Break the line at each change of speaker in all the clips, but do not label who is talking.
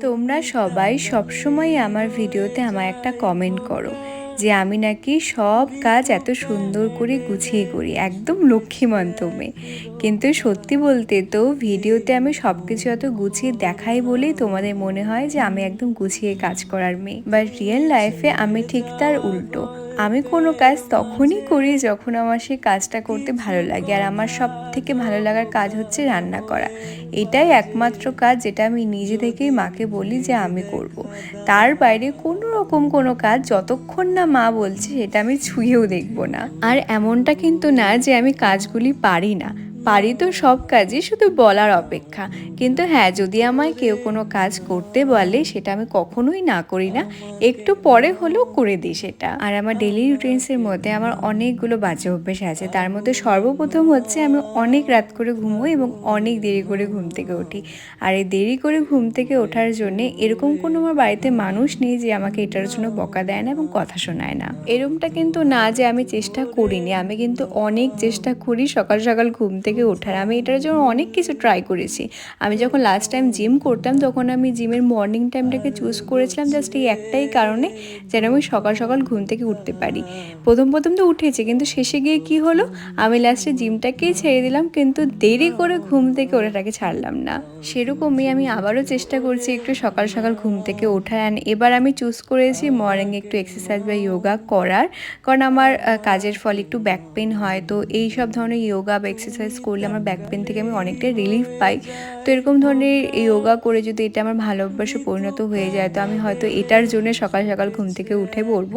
তোমরা সবাই সবসময় আমার ভিডিওতে আমার একটা কমেন্ট করো। যে আমি নাকি সব কাজ এত সুন্দর করে গুছিয়ে করি, একদম লক্ষ্মীমন্ত মেয়ে। কিন্তু সত্যি বলতে তো ভিডিওতে আমি সব কিছু এত গুছিয়ে দেখাই বলেই তোমাদের মনে হয় যে আমি একদম গুছিয়ে কাজ করার মেয়ে। বাট রিয়েল লাইফে আমি ঠিক তার উল্টো। আমি কোনো কাজ তখনই করি যখন আমার সেই কাজটা করতে ভালো লাগে। আর আমার সব থেকে ভালো লাগার কাজ হচ্ছে রান্না করা। এটাই একমাত্র কাজ যেটা আমি নিজে থেকেই মাকে বলি যে আমি করব। তার বাইরে কোনো রকম কোনো কাজ যতক্ষণ না মা বলছে সেটা আমি ছুঁয়েও দেখব না। আর এমনটা কিন্তু না যে আমি কাজগুলি পারি না। পারি তো সব কাজই শুধু বলার অপেক্ষা। কিন্তু হ্যাঁ যদি আমায় কেউ কোনো কাজ করতে বলে, সেটা আমি কখনোই না করি না। একটু পরে হলেও করে দিই সেটা। আর আমার ডেলি রুটিনসের মধ্যে আমার অনেকগুলো বাজে অভ্যেস আছে। তার মধ্যে সর্বপ্রথম হচ্ছে আমি অনেক রাত করে ঘুমোই এবং অনেক দেরি করে ঘুম থেকে উঠি। আর এই দেরি করে ঘুম থেকে ওঠার জন্যে এরকম কোনো আমার বাড়িতে মানুষ নেই যে আমাকে এটার জন্য বকা দেয় না এবং কথা শোনায় না। এরকমটা কিন্তু না যে আমি চেষ্টা করিনি। আমি কিন্তু অনেক চেষ্টা করি সকাল সকাল ঘুম থেকে ওঠার। আমি এটার জন্য অনেক কিছু ট্রাই করেছি। আমি যখন লাস্ট টাইম জিম করতাম তখন আমি জিমের মর্নিং টাইমটাকে চুজ করেছিলাম জাস্ট এই একটাই কারণে যেন আমি সকাল সকাল ঘুম থেকে উঠতে পারি। প্রথম প্রথম তো উঠেছি কিন্তু শেষে গিয়ে কি হলো? আমি লাস্টে জিমটাকেই ছেড়ে দিলাম কিন্তু দেরি করে ঘুম থেকে ওটাটাকে ছাড়লাম না। সেরকমই আমি আবারও চেষ্টা করছি একটু সকাল সকাল ঘুম থেকে ওঠার। অ্যান্ড এবার আমি চুজ করেছি মর্নিংয়ে একটু এক্সারসাইজ বা ইয়োগা করার। কারণ আমার কাজের ফলে একটু ব্যাক পেন হয় তো এই সব ধরনের ইয়োগা বা এক্সারসাইজ করলে আমার ব্যাক পেন থেকে আমি অনেকটাই রিলিফ পাই। তো এরকম ধরনের ইয়োগা করে যদি এটা আমার ভালো অভ্যাসে পরিণত হয়ে যায়, তো আমি হয়তো এটার জন্য সকাল সকাল ঘুম থেকে উঠে পড়ব।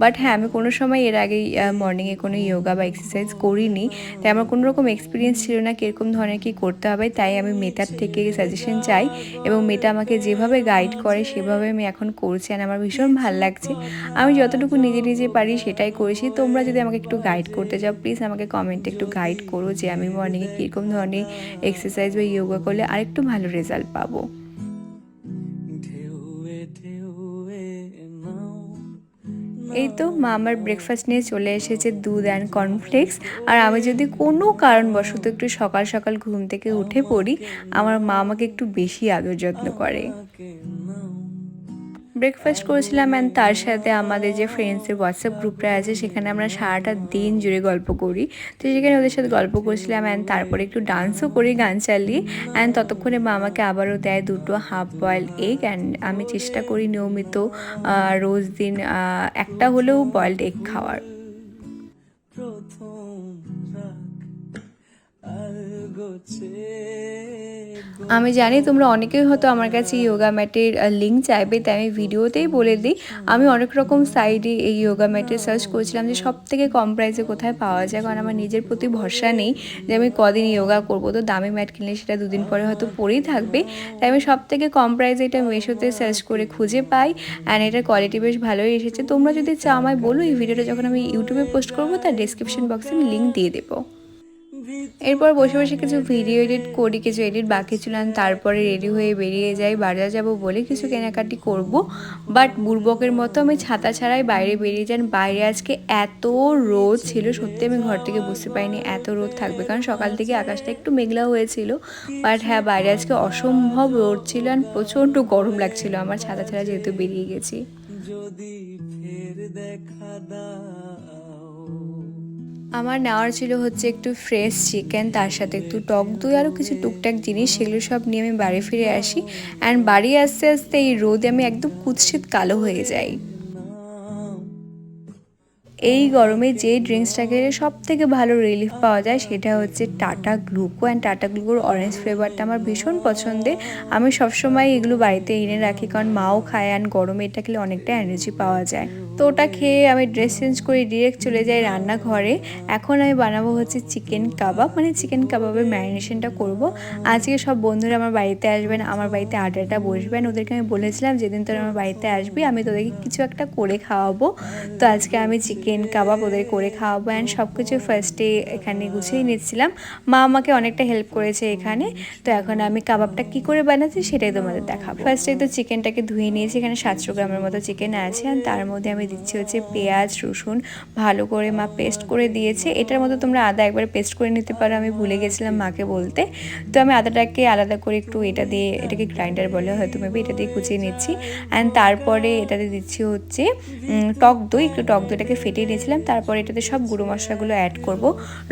বাট হ্যাঁ আমি কোনো সময় এর আগে মর্নিংয়ে কোনো ইয়োগা বা এক্সারসাইজ করিনি। তাই আমার কোনো রকম এক্সপিরিয়েন্স ছিল না কীরকম ধরনের কী করতে হবে, তাই আমি মেটার থেকে সাজেশন চাই এবং মেটা আমাকে যেভাবে গাইড করে সেভাবে আমি এখন করছি আর আমার ভীষণ ভালো লাগছে। আমি যতটুকু নিজে নিজে পারি সেটাই করেছি। তোমরা যদি আমাকে একটু গাইড করতে চাও প্লিজ আমাকে কমেন্টে একটু গাইড করো যে আমি মর্নিংয়ে কীরকম ধরনের এক্সারসাইজ বা ইয়োগা করলে আরেকটু ভালো রেজাল্ট পাবো। এই তো মা আমার ব্রেকফাস্ট নিয়ে চলে এসেছে দুধ অ্যান্ড কর্নফ্লেক্স আর আমি যদি কোনো কারণবশত একটু সকাল সকাল ঘুম থেকে উঠে পড়ি, আমার মা আমাকে একটু বেশি আদর যত্ন করে। ব্রেকফাস্ট করেছিলাম অ্যান্ড তার সাথে আমাদের যে ফ্রেন্ডসের হোয়াটসঅ্যাপ গ্রুপটা আছে, সেখানে আমরা সারাটা দিন জুড়ে গল্প করি। তো সেখানে ওদের সাথে গল্প করেছিলাম অ্যান্ড তারপরে একটু ডান্সও করি, গান চালিয়ে। অ্যান্ড ততক্ষণে মা আমাকে আবারও দেয় দুটো হাফ বয়েল এগ অ্যান্ড আমি চেষ্টা করি নিয়মিত রোজ দিন একটা হলেও বয়েলড এগ খাওয়ার। আমি জানি তোমরা অনেকেই হয়তো আমার কাছে ইয়োগা ম্যাটের লিঙ্ক চাইবে, তাই আমি ভিডিওতেই বলে দিই। আমি অনেক রকম সাইডে এই ইয়োগা ম্যাটের সার্চ করেছিলাম যে সব থেকে কম প্রাইসে কোথায় পাওয়া যায়, কারণ আমার নিজের প্রতি ভরসা নেই যে আমি কদিন ইয়োগা করব। তো দামি ম্যাট কিনলে সেটা দুদিন পরে হয়তো পরেই থাকবে। তাই আমি সব থেকে কম প্রাইসে এটা মেশোতে সার্চ করে খুঁজে পাই অ্যান্ড এটার কোয়ালিটি বেশ ভালোই এসেছে। তোমরা যদি চাও আমায় বলো, এই ভিডিওটা যখন আমি ইউটিউবে পোস্ট করব, তার ডিসক্রিপশন বক্সে আমি লিঙ্ক দিয়ে দেবো। এরপর বসে বসে কিছু ভিডিও এডিট করি, কিছু এডিট বাকি ছিল তারপরে রেডি হয়ে বেরিয়ে যাই, বাজার যাব বলে কিছু কেনাকাটি করব। বাট বুড়বকের মতো আমি ছাতা ছাড়াই বাইরে বেরিয়ে যান বাইরে আজকে এত রোদ ছিল, সত্যি আমি ঘর থেকে বুঝতে পারিনি এত রোদ থাকবে, কারণ সকাল থেকে আকাশটা একটু মেঘলা হয়েছিল। বাট হ্যাঁ বাইরে আজকে অসম্ভব রোদ ছিল আর প্রচণ্ড গরম লাগছিল আমার ছাতা ছাড়া যেহেতু বেরিয়ে গেছি।
যদি দেখা
আমার নেওয়ার ছিল হচ্ছে একটু ফ্রেশ চিকেন তার সাথে একটু টক দই আরও কিছু টুকটাক জিনিস, সেগুলো সব নিয়ে আমি বাড়ি ফিরে আসি। অ্যান্ড বাড়ি আসতে আসতে এই রোদে আমি একদম কুৎসিত কালো হয়ে যাই। এই গরমে যে ড্রিঙ্কসটা খেলে সব থেকে ভালো রিলিফ পাওয়া যায় সেটা হচ্ছে টাটা গ্লুকো অ্যান্ড টাটা গ্লুকোর অরেঞ্জ ফ্লেভারটা আমার ভীষণ পছন্দের। আমি সবসময় এগুলো বাড়িতে এনে রাখি কারণ মাও খায় অ্যান্ড গরমে এটা খেলে অনেকটা এনার্জি পাওয়া যায়। তো ওটা খেয়ে আমি ড্রেস চেঞ্জ করে ডিরেক্ট চলে যাই রান্নাঘরে। এখন আমি বানাবো হচ্ছে চিকেন কাবাব মানে চিকেন কাবাবের ম্যারিনেশনটা করব। আজকে সব বন্ধুরা আমার বাড়িতে আসবেন, আমার বাড়িতে আড্ডাটা বসবেন। ওদেরকে আমি বলেছিলাম, যেদিন তোরা আমার বাড়িতে আসবি, আমি তোদেরকে কিছু একটা করে খাওয়াবো। তো আজকে আমি চিকেন কাবাব ওদের করে খাওয়াবো অ্যান্ড সব কিছু ফার্স্টে এখানে গুছিয়ে নিচ্ছিলাম। মা আমাকে অনেকটা হেল্প করেছে এখানে। তো এখন আমি কাবাবটা কি করে বানাচ্ছি সেটাই তোমাদের দেখাবো। ফার্স্টে তো চিকেনটাকে ধুয়ে নিয়েছি, এখানে সাতশো গ্রামের মতো চিকেন আছে তার মধ্যে আমি দিচ্ছি হচ্ছে পেঁয়াজ, রসুন, ভালো করে মা পেস্ট করে দিয়েছে। এটার মতো তোমরা আদা একবারে পেস্ট করে নিতে পারো, আমি ভুলে গেছিলাম মাকে বলতে। তো আমি আদাটাকে আলাদা করে একটু এটা দিয়ে, এটাকে গ্রাইন্ডার বলে হয়তো মেবি এটা দিয়ে কুচিয়ে নিচ্ছি। অ্যান্ড তারপরে এটাতে দিচ্ছি হচ্ছে টক দই। একটু টক দইটাকে ফেটিয়ে নিয়েছিলাম, তারপরে এটাতে সব গুঁড়ো মশলাগুলো অ্যাড করব।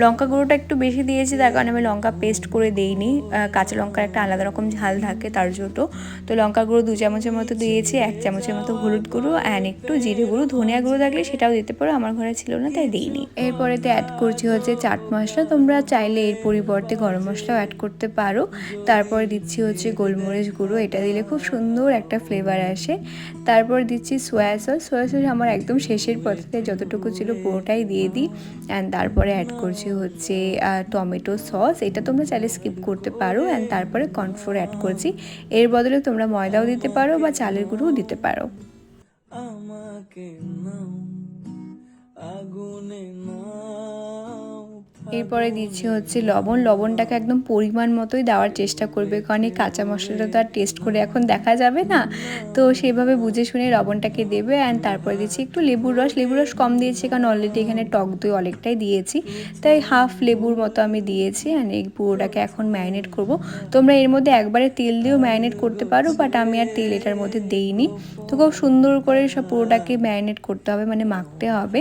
লঙ্কা গুঁড়োটা একটু বেশি দিয়েছি, তার কারণে আমি লঙ্কা পেস্ট করে দিইনি। কাঁচা লঙ্কার একটা আলাদা রকম ঝাল থাকে তার জন্য। তো লঙ্কা গুঁড়ো দু চামচের মতো দিয়েছি, এক চামচের মতো হলুদ গুঁড়ো অ্যান্ড একটু জিরে গুঁড়ো ধনিয়া গুঁড়ো থাকলে সেটাও দিতে পারো, আমার ঘরে ছিল না, তাই দিইনি। এরপরেতে অ্যাড করছি হচ্ছে চাট মশলা, তোমরা চাইলে এর পরিবর্তে গরম মশলাও অ্যাড করতে পারো। তারপরে দিচ্ছি হচ্ছে গোলমরিচ গুঁড়ো, এটা দিলে খুব সুন্দর একটা ফ্লেভার আসে। তারপর দিচ্ছি সোয়া সস সোয়া সস আমার একদম শেষের পথে, যতটুকু ছিল পুরোটাই দিয়ে দিই। অ্যান্ড তারপরে অ্যাড করছি হচ্ছে টমেটো সস এটা তোমরা চাইলে স্কিপ করতে পারো। অ্যান্ড তারপরে কর্নফ্লোর অ্যাড করছি। এর বদলে তোমরা ময়দাও দিতে পারো বা চালের গুঁড়োও দিতে পারো।
que não agonem não
এরপরে দিচ্ছি হচ্ছে লবণ। লবণটাকে একদম পরিমাণ মতোই দেওয়ার চেষ্টা করবে, কারণ এই কাঁচা মশলাটা তো আর টেস্ট করে এখন দেখা যাবে না। তো সেভাবে বুঝে শুনে লবণটাকে দেবে অ্যান্ড তারপরে দিচ্ছি একটু লেবুর রস। লেবুর রস কম দিয়েছি কারণ অলরেডি এখানে টক দই অনেকটাই দিয়েছি। তাই হাফ লেবুর মতো আমি দিয়েছি অ্যান্ড এই পুরোটাকে এখন ম্যারিনেট করব। তোমরা এর মধ্যে একবারে তেল দিয়েও ম্যারিনেট করতে পারো বাট আমি আর তেল এটার মধ্যে দেইনি। তো খুব সুন্দর করে সব পুরোটাকে ম্যারিনেট করতে হবে মানে মাখতে হবে,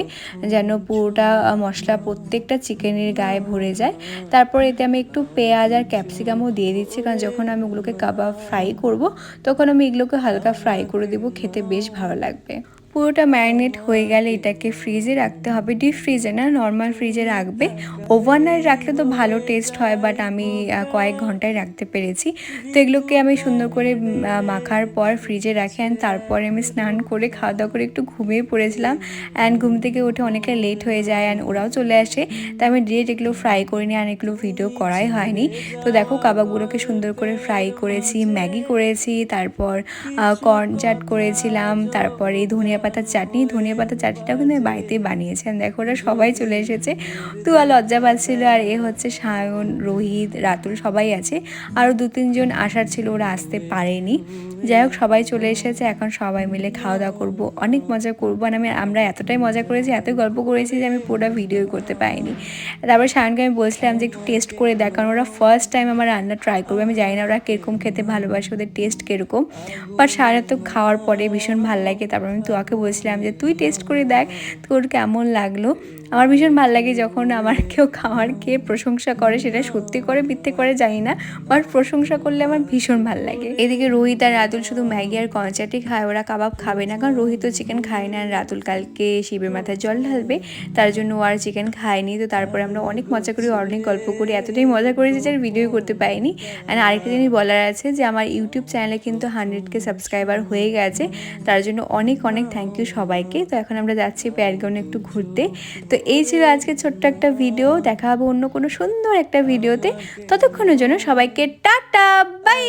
যেন পুরোটা মশলা প্রত্যেকটা চিকেনের গায়ে ভরে যায়। তারপর এতে আমি একটু পেঁয়াজ আর ক্যাপসিকামও দিয়ে দিচ্ছি, কারণ যখন আমি ওগুলোকে কাবাব ফ্রাই করব, তখন আমি এগুলোকে হালকা ফ্রাই করে দেবো, খেতে বেশ ভালো লাগবে। পুরোটা ম্যারিনেট হয়ে গেলে এটাকে ফ্রিজে রাখতে হবে। ডিপ ফ্রিজে না নর্মাল ফ্রিজে রাখবে। ওভারনাইট রাখলে তো ভালো টেস্ট হয় বাট আমি কয়েক ঘন্টায় রাখতে পেরেছি। তো এগুলোকে আমি সুন্দর করে মাখার পর ফ্রিজে রাখি অ্যান্ড তারপরে আমি স্নান করে খাওয়া দাওয়া করে একটু ঘুমিয়ে পড়েছিলাম। অ্যান্ড ঘুম থেকে উঠে অনেকটা লেট হয়ে যায় অ্যান্ড ওরাও চলে আসে। তাই আমি ডিরেক্ট এগুলো ফ্রাই করিনি আর এগুলো ভিডিও করাই হয়নি। তো দেখো, কাবাবগুলোকে সুন্দর করে ফ্রাই করেছি, ম্যাগি করেছি, তারপর কর্ন চাট করেছিলাম, তারপর ধনিয়া পাতার চাটনি ধনিয়া পাতার চাটনিটাও কিন্তু আমি বাড়িতেই বানিয়েছি আর দেখো ওরা সবাই চলে এসেছে। তো আর লজ্জা পাচ্ছিল আর এ হচ্ছে সায়ন, রোহিত, রাতুল সবাই আছে। আরও দু তিনজন আসার ছিল, ওরা আসতে পারেনি। যাই হোক, সবাই চলে এসেছে। এখন সবাই মিলে খাওয়া দাওয়া করব। অনেক মজা করব। আর আমি, আমরা এতটাই মজা করেছি এতই গল্প করেছি যে আমি পুরোটা ভিডিও করতে পারিনি। তারপর সায়নকে আমি বলছিলাম যে একটু টেস্ট করে দেখ, কারণ ওরা ফার্স্ট টাইম আমার রান্না ট্রাই করবে। আমি জানি না ওরা কীরকম খেতে ভালোবাসে, ওদের টেস্ট কীরকম। বাট সারা তো খাওয়ার পরে ভীষণ ভালো লাগে। তারপর আমি তোয়াকে বলছিলাম যে তুই টেস্ট করে দেখ তোর কেমন লাগল? আমার ভীষণ ভালো লাগে যখন আমার কেউ খাওয়ার খেয়ে প্রশংসা করে, সেটা সত্যি করে, মিথ্যে করে জানি না বাট প্রশংসা করলে আমার ভীষণ ভালো লাগে। এদিকে রোহিত আর রাতুল শুধু ম্যাগি আর কনচাটি খায়, ওরা কাবাব খাবে না, কারণ রোহিত চিকেন খায় না, আর রাতুল কালকে শিবের মাথায় জল ঢালবে, তার জন্য ও আর চিকেন খায়নি, তো তারপরে আমরা অনেক মজা করি, অনেক গল্প করি, এতটাই মজা করেছি যে আর ভিডিও করতে পারিনি। অ্যান্ড আরেকটা জিনিস বলার আছে যে, আমার ইউটিউব চ্যানেলে কিন্তু হান্ড্রেডকে সাবস্ক্রাইবার হয়ে গেছে, তার জন্য অনেক অনেক থ্যাংক ইউ সবাইকে। তো এখন আমরা যাচ্ছি প্যারগনে একটু ঘুরতে। তো এই ছিল আজকে ছোট্ট একটা ভিডিও দেখা হবে অন্য কোনো সুন্দর একটা ভিডিওতে ততক্ষণের জন্য সবাইকে টাটা বাই